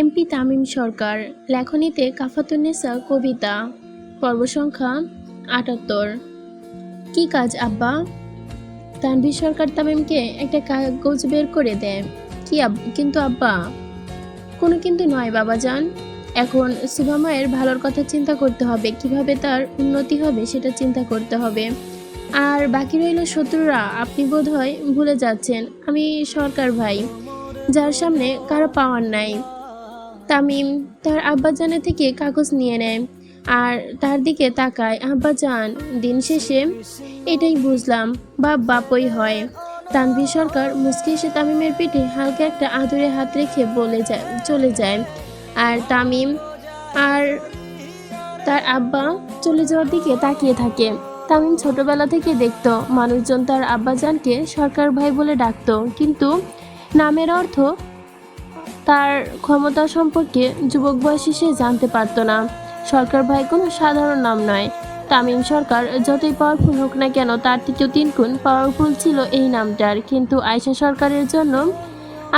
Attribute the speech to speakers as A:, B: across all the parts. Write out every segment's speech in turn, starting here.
A: MP Tamim সরকার, লেখনীতে কাফাতুন্নেসা কবিতা পর্ব সংখ্যা আটাত্তর। কি কাজ, আব্বা? তানভীর সরকার তামিমকে একটা কাগজ বের করে দেয়। কি কিন্তু আব্বা? কোনো কিন্তু নয়, বাবা যান এখন সুভামায়ের ভালোর কথা চিন্তা করতে হবে, কীভাবে তার উন্নতি হবে সেটা চিন্তা করতে হবে। আর বাকি রইল শত্রুরা, আপনি বোধহয় ভুলে যাচ্ছেন, আমি সরকার ভাই, যার সামনে কারও পাওয়ার নাই। তামিম তার আব্বাজানের থেকে কাগজ নিয়ে নেয় আর তার দিকে তাকায়, আব্বাজান, দিন শেষে এটাই বুঝলাম, বাপ বাপই হয়। তানভীর সরকার মুসকি এসে তামিমের পিঠে হালকা একটা আদুরে হাত রেখে বলে যায়, চলে যায়। আর তামিম আর তার আব্বা চলে যাওয়ার দিকে তাকিয়ে থাকে। তামিম ছোটবেলা থেকে দেখতো, মানুষজন তার আব্বাজানকে সরকার ভাই বলে ডাকতো, কিন্তু নামের অর্থ তার ক্ষমতা সম্পর্কে যুবক বয়সে সে জানতে পারতো না। সরকার ভাই কোনো সাধারণ নাম নয়। তামিম সরকার যতই পাওয়ারফুল হোক না কেন তার থেকেও তিন গুণ পাওয়ারফুল ছিল এই নামটার। কিন্তু আয়শা সরকারের জন্য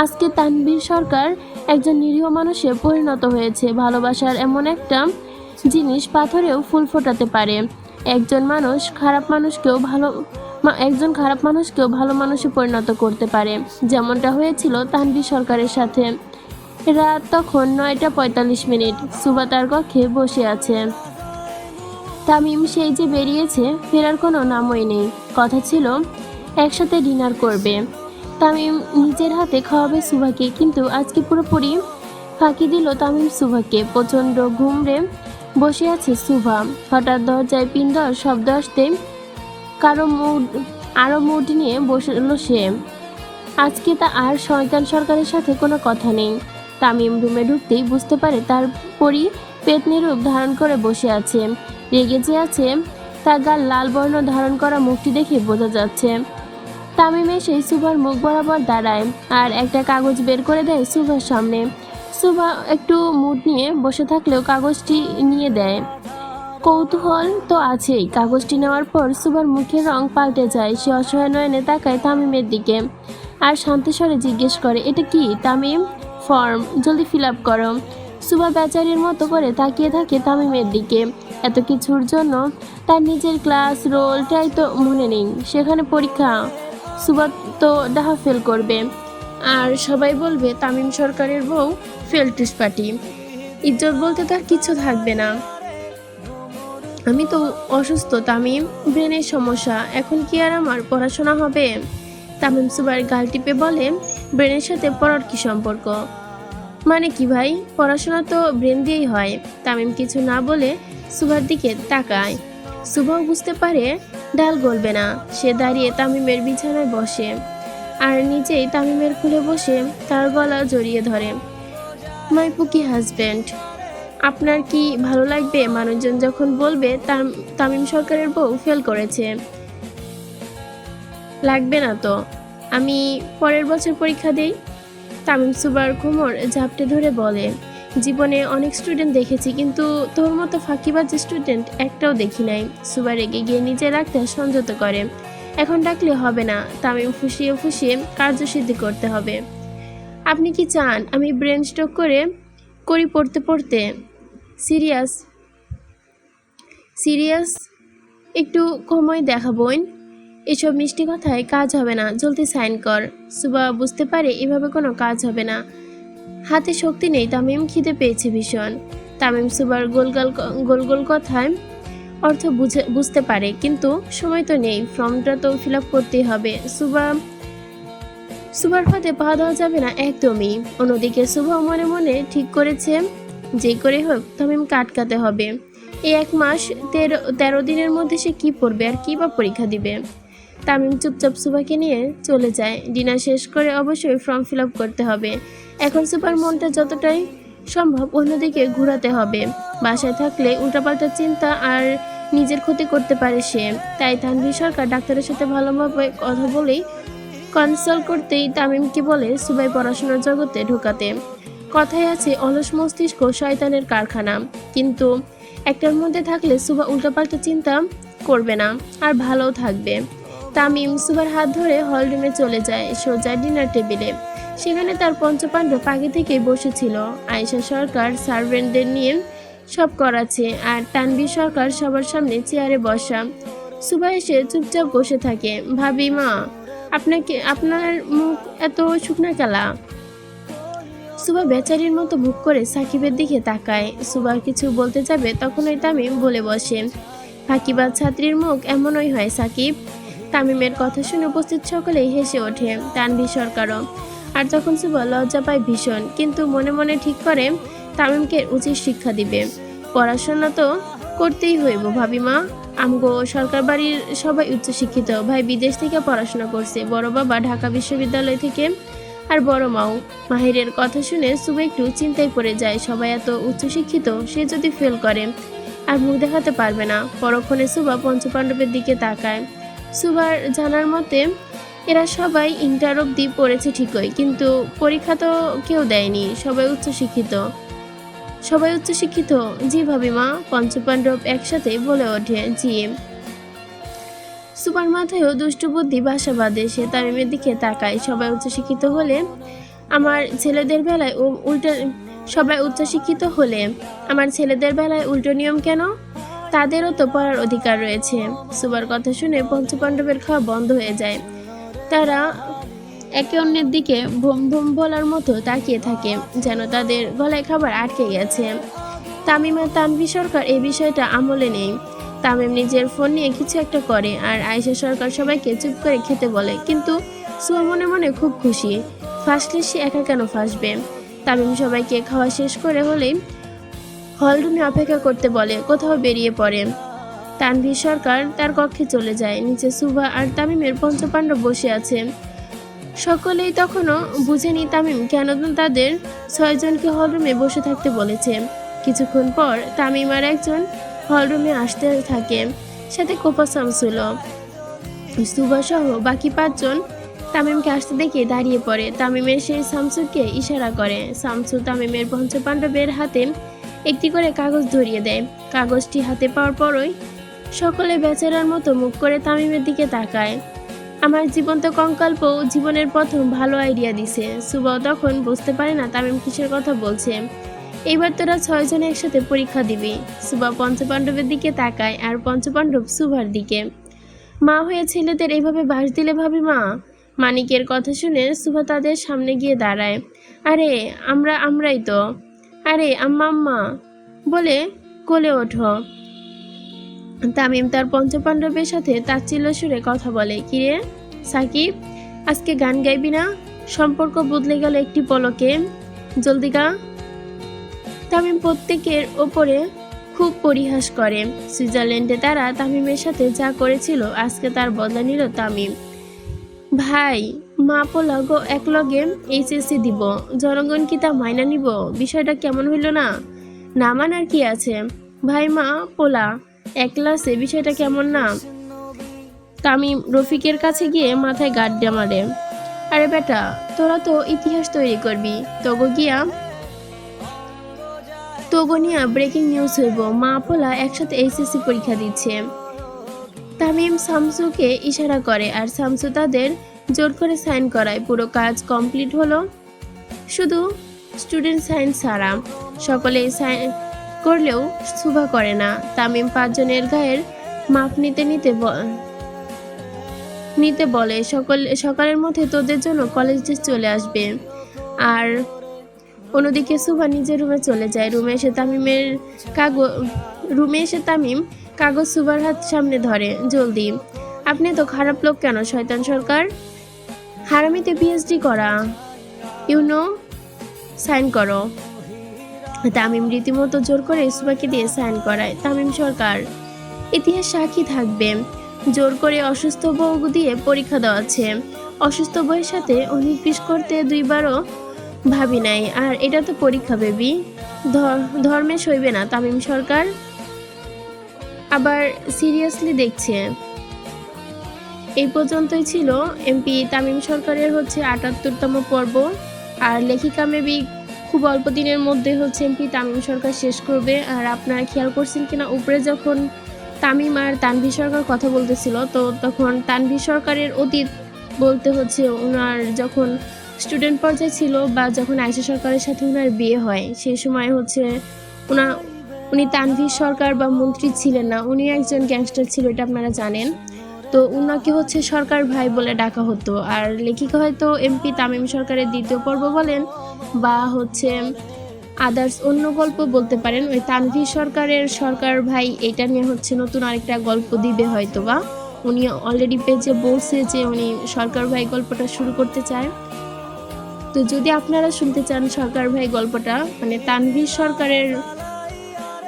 A: আজকে তানভীর সরকার একজন নিরীহ মানুষে পরিণত হয়েছে। ভালোবাসার এমন একটা জিনিস পাথরেও ফুল ফোটাতে পারে। একজন মানুষ খারাপ মানুষকেও ভালো একজন খারাপ মানুষকেও ভালো মানুষে পরিণত করতে পারে। যেমনটা হয়েছিল তানভীর সরকারের সাথে। রাত তখন নয়টা পঁয়তাল্লিশ মিনিট। সুবা তার কক্ষে বসে আছে। তামিম সেই যে বেরিয়েছে, ফেরার কোনো নামই নেই। কথা ছিল, একসাথে ডিনার করবে। তামিম নিজের হাতে খাওয়াবে সুভাকে, কিন্তু আজকে পুরোপুরি ফাঁকি দিল তামিম সুভাকে। প্রচণ্ড ঘুমরে বসে আছে সুভা। হঠাৎ দরজায় পিন্দর শব্দ আসতে কারও মুড আরও মুড নিয়ে বসল সে। আজকে তা আর শয়তান সরকারের সাথে কোনো কথা নেই। তামিম রুমে ঢুকতেই বুঝতে পারে তার পরি পেতনি রূপ ধারণ করে বসে আছে। রেগে যে আছে, তার গাল লাল বর্ণ ধারণ করা মুখটি দেখে বোঝা যাচ্ছে। তামিম সেই সুভার মুখ বরাবর দাঁড়ায় আর একটা কাগজ বের করে দেয় সুভার সামনে। সুভা একটু মুড নিয়ে বসে থাকলেও কাগজটি নিয়ে দেয়। কৌতূহল তো আছেই। কাগজটি নেওয়ার পর সুভার মুখের রং পাল্টে যায়। সে অসহায় নয়নে তাকায় তামিমের দিকে। আর শান্তিস্বরে জিজ্ঞেস করে, এটা কি, তামিম? ফর্ম, জলদি ফিল আপ করো। সুভা বেচারির মতো করে তাকিয়ে থাকে তামিমের দিকে। এত কিছুর জন্য তার নিজের ক্লাস রোলটাই তো মনে নেই। সেখানে পরীক্ষা। সুভা তো ডাহা ফেল করবে। আর সবাই বলবে তামিম সরকারের বউ ফেল পার্টি। ইজ্জত বলতে তার কিছু থাকবে না। আমি তো অসুস্থ, তামিম। ব্রেনের সমস্যা। এখন কি আর আমার পড়াশোনা হবে? তামিম সুবার গাল টিপে বলে, ব্রেনের সাথে পড়ার কি সম্পর্ক? মানে কি ভাই? পড়াশোনা তো ব্রেন দিয়েই হয়। তামিম কিছু না বলে সুভার দিকে তাকায়। সুভাও বুঝতে পারে ডাল গলবে না। সে দাঁড়িয়ে তামিমের বিছানায় বসে। আর নিজেই তামিমের খুলে বসে তার গলা জড়িয়ে ধরে। মাই পুকি হাজব্যান্ড আপনার কি ভালো লাগবে? মানুষজন যখন বলবে, তাম- তামিম সরকারের বউ ফেল করেছে। লাগবে না তো। আমি পরের বছর পরীক্ষা দেই। তামিম সুবার কোমর ঝাপটে ধরে বলে, জীবনে অনেক স্টুডেন্ট দেখেছি, কিন্তু তোর মতো ফাঁকিবাজ স্টুডেন্ট একটাও দেখি নাই। সুবার রেগে গিয়ে নিজে রাখতে সংযত করে, এখন ডাকলে হবে না। তামিম ফুসিয়ে ফুসিয়ে কার্যসিদ্ধি করতে হবে। আপনি কি চান আমি ব্রেন স্ট্রোক করে করি পড়তে পড়তে? সিরিয়াস সিরিয়াস, একটু সময় দেখা বোন এসব মিষ্টি কথায় কাজ হবে না, জলদি সাইন কর। সুবা বুঝতে পারে এভাবে কোনো কাজ হবে না। হাতে শক্তি নেই, তামিম খিদে পেয়েছে ভীষণ। তামিম সুবার গোলগাল গোল গোল কথায় অর্থ বুঝে, বুঝতে পারে, কিন্তু সময় তো নেই, ফর্মটা তো ফিল আপ করতেই হবে। সুবা, সুবার ফাঁদে পা দেওয়া যাবে না একদমই। অন্যদিকে সুভা মনে মনে ঠিক করেছে, যে করে হোক তামিম কাটকাতে হবে। এই এক মাস তেরো তেরো দিনের মধ্যে সে কি পড়বে আর কী বা পরীক্ষা দিবে? তামিম চুপচাপ সুভাকে নিয়ে চলে যায়। ডিনার শেষ করে অবশ্যই ফর্ম ফিল করতে হবে। এখন সুপার মনটা যতটাই সম্ভব অন্যদিকে ঘোরাতে হবে। বাসায় থাকলে উল্টাপাল্টা চিন্তা আর নিজের ক্ষতি করতে পারে সে। তাই তানভীর সরকার ডাক্তারের সাথে ভালোভাবে কথা বলেই কনসাল্ট করতেই তামিমকে বলে সুবাই পড়াশোনার জগতে ঢোকাতে। কথায় আছে, অলস মস্তিষ্ক শয়তানের কারখানা। কিন্তু একটার মধ্যে থাকলে সুবা উল্টাপাল্টা চিন্তা করবে না, আর ভালোও থাকবে। তামিম সুবার হাত ধরে হল রুমে চলে যায় সোজা ডিনার টেবিলে। সেখানে তার পঞ্চপাণ্ডব আগে থেকেই বসেছিল। আয়েশা সরকার সার্ভেন্টদের নিয়ে সব করাচ্ছে আর তানভীর সরকার সবার সামনে চেয়ারে বসা। সুবা এসে চুপচাপ বসে থাকে। ভাবি, মা, আপনাকে, আপনার মুখ এত শুকনা কালা। সুবা বেচারির মতো মুখ করে সাকিবের দিকে তাকায়। সুবা কিছু বলতে যাবে তখনই তামিম বলে বসে। ফাঁকিবাজ ছাত্রীর মুখ এমনই হয় সাকিব। তামিমের কথা শুনে উপস্থিত সকলেই হেসে ওঠে, তানভীর সরকারও। আর তখন সুবা লজ্জা পায় ভীষণ, কিন্তু মনে মনে ঠিক করে, তামিমকে উচিত শিক্ষা দিবে। পড়াশোনা তো করতেই হইব ভাবিমা আমগো সরকার বাড়ির সবাই উচ্চশিক্ষিত, ভাই বিদেশ থেকে পড়াশোনা করছে, বড় বাবা ঢাকা বিশ্ববিদ্যালয় থেকে, আর বড় মাও। মাহিরের কথা শুনে সুবা একটু চিন্তায় পড়ে যায়, সবাই এত উচ্চশিক্ষিত, সে যদি ফেল করে, আর মুখ দেখাতে পারবে না। পরক্ষণে সুবা পঞ্চপাণ্ডবের দিকে তাকায়। সুবার জানার মতে, এরা সবাই ইন্টার অব্দি পড়েছে ঠিকই, কিন্তু পরীক্ষা তো কেউ দেয়নি, সবাই উচ্চশিক্ষিত। সবাই উচ্চশিক্ষিত? জি ভাবিমা পঞ্চপাণ্ডব একসাথে বলে ওঠে, জি। সুপার মাথায়ও দুষ্টু বুদ্ধি বাসা বাঁধে সে তামিমের দিকে তাকায়, সবাই উচ্চশিক্ষিত হলে আমার ছেলেদের বেলায় উ- উল্টো, সবাই উচ্চশিক্ষিত হলে আমার ছেলেদের বেলায় উল্টো নিয়ম কেন? তাদেরও তো পড়ার অধিকার রয়েছে। সুবার কথা শুনে পঞ্চপাণ্ডবের খাওয়া বন্ধ হয়ে যায়। তারা একে অন্যের দিকে ভোম ভোম বলার মতো তাকিয়ে থাকে, যেন তাদের গলায় খাবার আটকে গেছে। তামিম তানভি সরকার এই বিষয়টা আমলে নেই। তামিম নিজের ফোন নিয়ে কিছু একটা করে আর আয়েশা সরকার সবাইকে চুপ করে খেতে বলে, কিন্তু সুয়া মনে মনে খুব খুশি। ফাঁসলে সে একা কেন ফাঁসবে? তামিম সবাইকে খাওয়া শেষ করে হলেই হলরুমে অপেক্ষা করতে বলে, কোথাও বেরিয়ে পড়ে। তানভীর সরকার তার কক্ষে চলে যায়। নিচে সুভা আর তামিমের পঞ্চপাণ্ডব বসে আছে। সকলেই তখনও বুঝেনি তামিম কেন তাদের ছয়জনকে হলরুমে বসে থাকতে বলেছে। কিছুক্ষণ পর তামিম আর একজন হলরুমে আসতে থাকে। সাথে কোপা সুভা সহ বাকি পাঁচজন তামিমকে আসতে দেখে দাঁড়িয়ে পড়ে। তামিমের সেই শামসুকে ইশারা করে। শামসু তামিমের পঞ্চপাণ্ডবের হাতে একটি করে কাগজ ধরিয়ে দেয়। কাগজটি হাতে পাওয়ার পরই সকলে বেচারার মতো মুখ করে তামিমের দিকে তাকায়। আমার জীবন্ত কঙ্কাল্প জীবনের প্রথম ভালো আইডিয়া দিছে। সুবাও তখন বুঝতে পারে না তামিম কিসের কথা বলছে। এইবার তোরা ছয়জন একসাথে পরীক্ষা দিবি। সুবা পঞ্চপাণ্ডবের দিকে তাকায় আর পঞ্চপাণ্ডব সুভার দিকে। মা হয়ে ছেলেদের এইভাবে বাস দিলে ভাবি মা? মানিকের কথা শুনে সুভা তাদের সামনে গিয়ে দাঁড়ায়। আরে, আমরা আমরাই তো। আরে আম্মা বলে কোলে ওঠো। তামিম তার পঞ্চপাণ্ডবের সাথে তাচ্ছিল্য সুরে কথা বলে কিরে সাকিব, আজকে গান গাইবি না? সম্পর্ক বদলে গেল একটি পলকে। জলদি গা। তামিম প্রত্যেকের ওপরে খুব পরিহাস করে। সুইজারল্যান্ডে তারা তামিমের সাথে যা করেছিল, আজকে তার বদলা নিল তামিম। ভাই মা পোলাগ একলগে এইচএসসি দিব। জনগণ কি তা মাইনা নিব? বিষয়টা কেমন হইল না? না মানার কি আছে? ভাই মা, পোলা, এক ক্লাসে বিষয়টা কেমন না? তামিম রফিকের কাছে গিয়ে মাথায় গাড্ডা মারে। আরে বেটা, তোরা তো ইতিহাস তৈরি করবি। তগো গিয়া। তগো নিয়া ব্রেকিং নিউজ হইব। মা, পোলা একসাথে এইচএসসি পরীক্ষা দিচ্ছে। তামিম শামসুকে ইশারা করে আর শামসু তাদের জোর করে সাইন করায়। পুরো কাজ কমপ্লিট হলো। শুধু স্টুডেন্ট সাইন ছাড়া। সকলে সাইন করলেও শুভা করে না। তামিম পাঁচজনের গায়ের মাপ নিতে নিতে নিতে বলে, সকল, সকালের মধ্যে তোদের জন্য কলেজ ড্রেস চলে আসবে। আর অন্যদিকে সুভা নিজের রুমে চলে যায়। রুমে এসে তামিমের কাগজ রুমে এসে তামিম কাগজ সুভার হাত সামনে ধরে। জলদি আপনি তো খারাপ লোক কেন, শয়তান সরকার? হারামিতে পিএইচডি করা। ইউনো সাইন করো। তামিম রীতিমতো জোর করে সুবাকে দিয়ে সাইন করায়। তামিম সরকার, ইতিহাস সাক্ষী থাকবে। জোর করে অসুস্থ বউ দিয়ে পরীক্ষা দেওয়াচ্ছে অসুস্থ বইয়ের সাথে অনির্বিষ করতে দুইবারও ভাবি নাই। আর এটা তো পরীক্ষা, বেবি। ধর্মে সইবে না তামিম সরকার। আবার সিরিয়াসলি দেখছে। এই পর্যন্তই ছিল এমপি তামিম সরকারের হচ্ছে আটাত্তরতম পর্ব। আর লেখিকা মেবি খুব অল্প দিনের মধ্যে হচ্ছে এমপি তামিম সরকার শেষ করবে। আর আপনারা খেয়াল করছেন কিনা, উপরে যখন তামিম আর তানভি সরকার কথা বলতেছিল, তো তখন তানভি সরকারের অতীত বলতে হচ্ছে ওনার যখন স্টুডেন্ট পর্যায়ে ছিল বা যখন আয়সা সরকারের সাথে ওনার বিয়ে হয়, সেই সময় হচ্ছে উনি তানভীর সরকার বা মন্ত্রী ছিলেন না, উনি একজন গ্যাংস্টার ছিল, এটা আপনারা জানেন। তো উনাকে হচ্ছে সরকার ভাই বলে ডাকা হতো। আর লেখিকা হয়তো এমপি তামিম সরকারের দ্বিতীয় পর্ব বলেন বা হচ্ছে আদার্স অন্য গল্প বলতে পারেন। ওই তানভীর সরকারের সরকার ভাই এটা নিয়ে হচ্ছে নতুন আরেকটা গল্প দিবে হয়তো বা উনি অলরেডি পেজে বলছে যে উনি সরকার ভাই গল্পটা শুরু করতে চায়। তো যদি আপনারা শুনতে চান সরকার ভাই গল্পটা মানে তানভীর সরকারের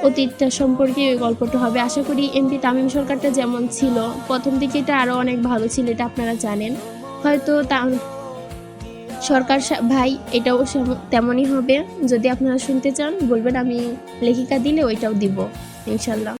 A: অতীতটা সম্পর্কে ওই গল্পটা হবে। আশা করি এমপি তামিম সরকারটা যেমন ছিল, প্রথম দিকে এটা আরও অনেক ভালো ছিল, এটা আপনারা জানেন। হয়তো তা সরকার ভাই এটাও তেমনই হবে। যদি আপনারা শুনতে চান, বলবেন আমি লেখিকা দিলে ওইটাও দিব, ইনশাল্লাহ।